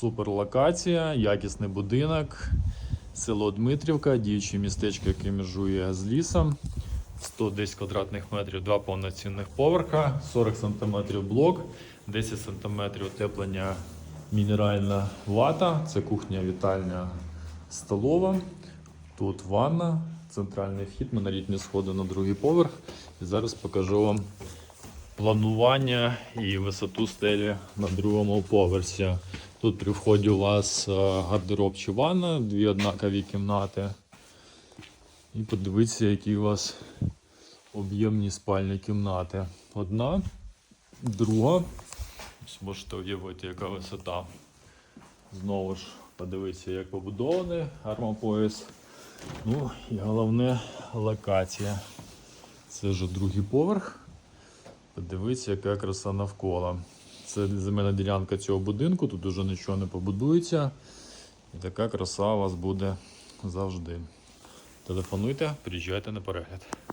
Супер локація, якісний будинок, село Дмитрівка, діюче містечко, яке межує з лісом. 110 квадратних метрів, два повноцінних поверха, 40 см блок, 10 см утеплення мінеральна вата. Це кухня, вітальня, столова. Тут ванна, центральний вхід, монолітні сходи на другий поверх. І зараз покажу вам планування і висоту стелі на другому поверсі. Тут при вході у вас е, гардероб чи ванна, дві однакові кімнати. І подивіться, які у вас об'ємні спальні кімнати. Одна, друга. Ось Можете уявити, яка висота. Знову ж подивіться, як побудований армопояс. Ну і головне локація. Це вже другий поверх. Подивіться, яка краса навколо. Це земельна ділянка цього будинку, тут уже нічого не побудується. І така краса у вас буде завжди. Телефонуйте, приїжджайте на перегляд.